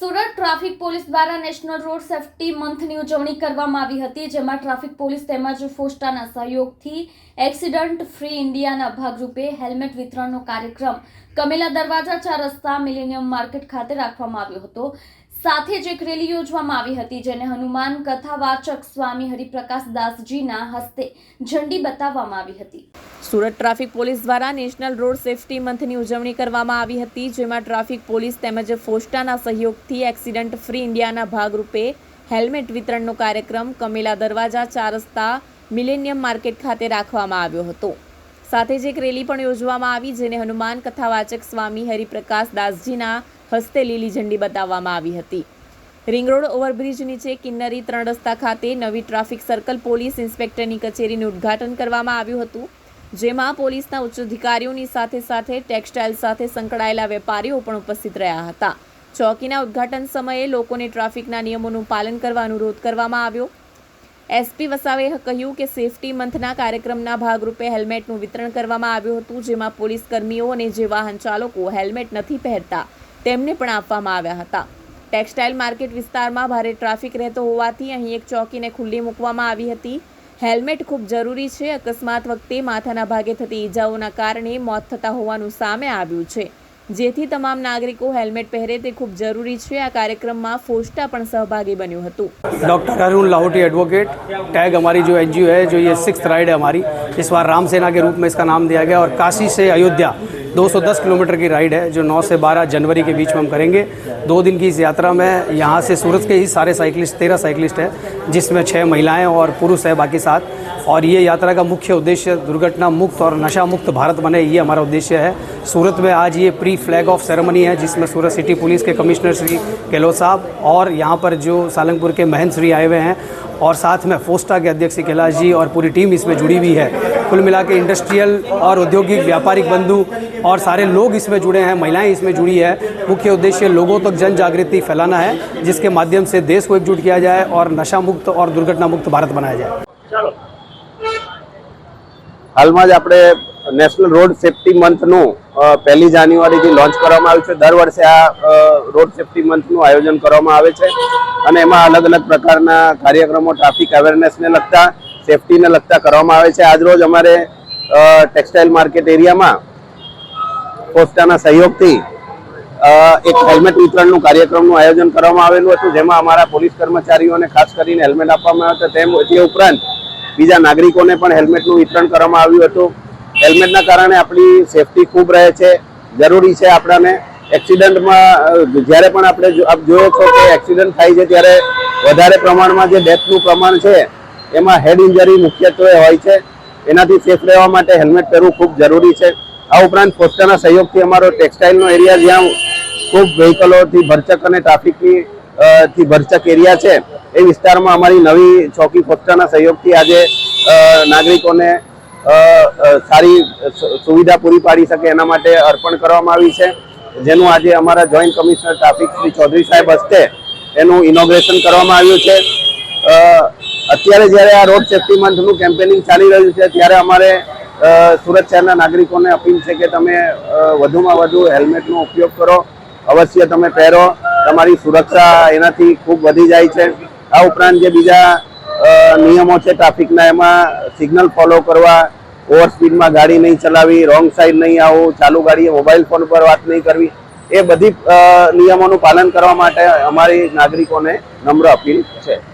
Surat traffic police દ્વારા national road safety મંથની ઉજવણી કરવામાં આવી હતી, જેમાં ટ્રાફિક પોલીસ તેમજ ફોસ્ટાના સહયોગથી એક્સિડન્ટ ફ્રી ઇન્ડિયાના ભાગરૂપે હેલ્મેટ વિતરણનો કાર્યક્રમ કમેલા દરવાજા ચાર રસ્તા મિલેનિયમ માર્કેટ ખાતે રાખવામાં આવ્યો હતો. સાથે જ એક રેલી યોજવામાં આવી હતી, જેને હનુમાન કથાવાચક સ્વામી હરિપ્રકાશ દાસજીના હસ્તે ઝંડી બતાવવામાં આવી હતી. સુરત ટ્રાફિક પોલીસ દ્વારા નેશનલ રોડ સેફટી મંથની ઉજવણી કરવામાં આવી હતી, જેમાં ટ્રાફિક પોલીસ તેમજ ફોસ્ટાના સહયોગથી એક્સિડન્ટ ફ્રી ઇન્ડિયાના ભાગરૂપે હેલ્મેટ વિતરણનો કાર્યક્રમ કમેલા દરવાજા, ચાર રસ્તા, મિલેનિયમ માર્કેટ ખાતે રાખવામાં આવ્યો હતો. સાથે જ એક રેલી પણ યોજવામાં આવી, જેને હનુમાન કથાવાચક સ્વામી હરિપ્રકાશ દાસજીના હસ્તે લીલી ઝંડી બતાવવામાં આવી હતી. રિંગ રોડ ઓવરબ્રિજ નીચે કિન્નરી ત્રણ રસ્તા ખાતે નવી ટ્રાફિક સર્કલ પોલીસ ઇન્સ્પેક્ટરની કચેરીનું ઉદ્ઘાટન કરવામાં આવ્યું હતું. જેમાં પોલીસના ઉચ્ચ અધિકારીઓની સાથે સાથે ટેક્સટાઇલ સાથે સંકળાયેલા વેપારીઓ પણ ઉપસ્થિત રહ્યા હતા. ચોકીના ઉદ્ઘાટન સમયે લોકોને ટ્રાફિકના નિયમોનું પાલન કરવા અનુરોધ કરવામાં આવ્યો. એસપી વસાવે કહ્યું કે સેફટી મંથના કાર્યક્રમના ભાગરૂપે હેલ્મેટનું વિતરણ કરવામાં આવ્યું હતું, જેમાં પોલીસ કર્મીઓ અને જે વાહન ચાલકો હેલ્મેટ નથી પહેરતા, તેમને પણ આપવામાં આવ્યા હતા. ટેક્સટાઇલ માર્કેટ વિસ્તારમાં ભારે ટ્રાફિક રહેતો હોવાથી અહીં એક ચોકીને ખુલ્લી મૂકવામાં આવી હતી. હેલ્મેટ ખૂબ જરૂરી છે અકસ્માત વખતે માથાના ભાગે થતી ઈજાઓના કારણે મોત થતા હોવાનું સામે આવ્યું છે જેથી તમામ નાગરિકો હેલ્મેટ પહેરે તે ખૂબ જરૂરી છે આ કાર્યક્રમમાં ફોસ્ટા પણ સહભાગી બન્યું હતું doctor Arun Lahoti advocate tag हमारी जो एन है जो ये सिक्स राइड है हमारी इस बार राम सेना के रूप में इसका नाम दिया गया और काशी से अयोध्या 210 किलोमीटर की राइड है, जो 9 से 12 जनवरी के बीच में हम करेंगे। दो दिन की इस यात्रा में यहाँ से सूरत के ही सारे साइकिलिस्ट, तेरह साइकिलिस्ट हैं, जिसमें छः महिलाएँ और पुरुष है बाकी सात। और ये यात्रा का मुख्य उद्देश्य दुर्घटना मुक्त और नशा मुक्त भारत बने, ये हमारा उद्देश्य है। सूरत में आज ये प्री फ्लैग ऑफ़ सेरेमनी है, जिसमें सूरत सिटी पुलिस के कमिश्नर श्री गहलोत साहब और यहाँ पर जो सालंगपुर के महंत श्री आए हुए हैं। और साथ में फोस्टा के अध्यक्ष कैलाश जी और पूरी टीम इसमें जुड़ी हुई है। कुल मिला के इंडस्ट्रियल और औद्योगिक व्यापारिक बंधु और सारे लोग इसमें जुड़े हैं महिलाएं इसमें जुड़ी है मुख्य उद्देश्य लोगों तक जन जागृति फैलाना है जिसके माध्यम से देश को एकजुट किया जाए और नशा मुक्त और दुर्घटना मुक्त भारत बनाया जाए હાલમાં જ આપણે નેશનલ રોડ સેફટી મંથનું અ, પહેલી જાન્યુઆરીથી લોન્ચ કરવામાં આવ્યું છે દર વર્ષે આ અ, રોડ સેફટી મંથનું આયોજન કરવામાં આવે છે અને એમાં અલગ અલગ પ્રકારના કાર્યક્રમો ટ્રાફિક અવેરનેસને લગતા સેફટીને લગતા કરવામાં આવે છે. આજરોજ અમારે ટેક્સટાઇલ માર્કેટ એરિયામાં પોસ્ટાના સહયોગથી એક હેલ્મેટ વિતરણનું કાર્યક્રમનું આયોજન કરવામાં આવેલું હતું, જેમાં અમારા પોલીસ કર્મચારીઓને ખાસ કરીને હેલ્મેટ આપવામાં આવ્યું હતું. તેમ તે ઉપરાંત બીજા નાગરિકોને પણ હેલ્મેટનું વિતરણ કરવામાં આવ્યું હતું. હેલ્મેટના કારણે આપણી સેફટી ખૂબ રહે છે, જરૂરી છે આપણાને. એક્સિડન્ટમાં જ્યારે પણ આપણે આપ જોયો છો કે એક્સિડન્ટ થાય છે, ત્યારે વધારે પ્રમાણમાં જે ડેથનું પ્રમાણ છે એમાં હેડ ઇન્જરી મુખ્યત્વે હોય છે. એનાથી સેફ રહેવા માટે હેલ્મેટ પહેરવું ખૂબ જરૂરી છે. આ ઉપરાંત પોસ્ટાના સહયોગથી અમારો ટેક્સટાઇલનો એરિયા જ્યાં ખૂબ વ્હીકલોથી ભરચક અને ટ્રાફિકની થી ભરચક એરિયા છે, એ વિસ્તારમાં અમારી નવી ચોકી પોસ્ટાના સહયોગથી આજે નાગરિકોને સારી સુવિધા પૂરી પાડી શકે એના માટે અર્પણ કરવામાં આવી છે. જેનું આજે અમારા joint commissioner traffic Shri Chaudhary સાહેબ હસ્તે એનું ઇનોગ્રેશન કરવામાં આવ્યું છે. અત્યારે જ્યારે આ રોડ સેફટી મંથનું કેમ્પેનિંગ ચાલી રહ્યું છે, ત્યારે અમારે સુરત શહેરના નાગરિકોને અપીલ છે કે તમે વધુમાં વધુ હેલ્મેટનો ઉપયોગ કરો. અવશ્ય તમે પહેરો. તમારી સુરક્ષા એનાથી ખૂબ વધી જાય છે. આ ઉપરાંત જે બીજા નિયમો છે ટ્રાફિકના, એમાં સિગ્નલ ફોલો કરવા, ઓવર સ્પીડમાં ગાડી નહીં ચલાવી, રોંગ સાઈડ નહીં આવવું, ચાલુ ગાડીએ મોબાઈલ ફોન પર વાત નહીં કરવી, એ બધી નિયમોનું પાલન કરવા માટે અમારી નાગરિકોને નમ્ર અપીલ છે.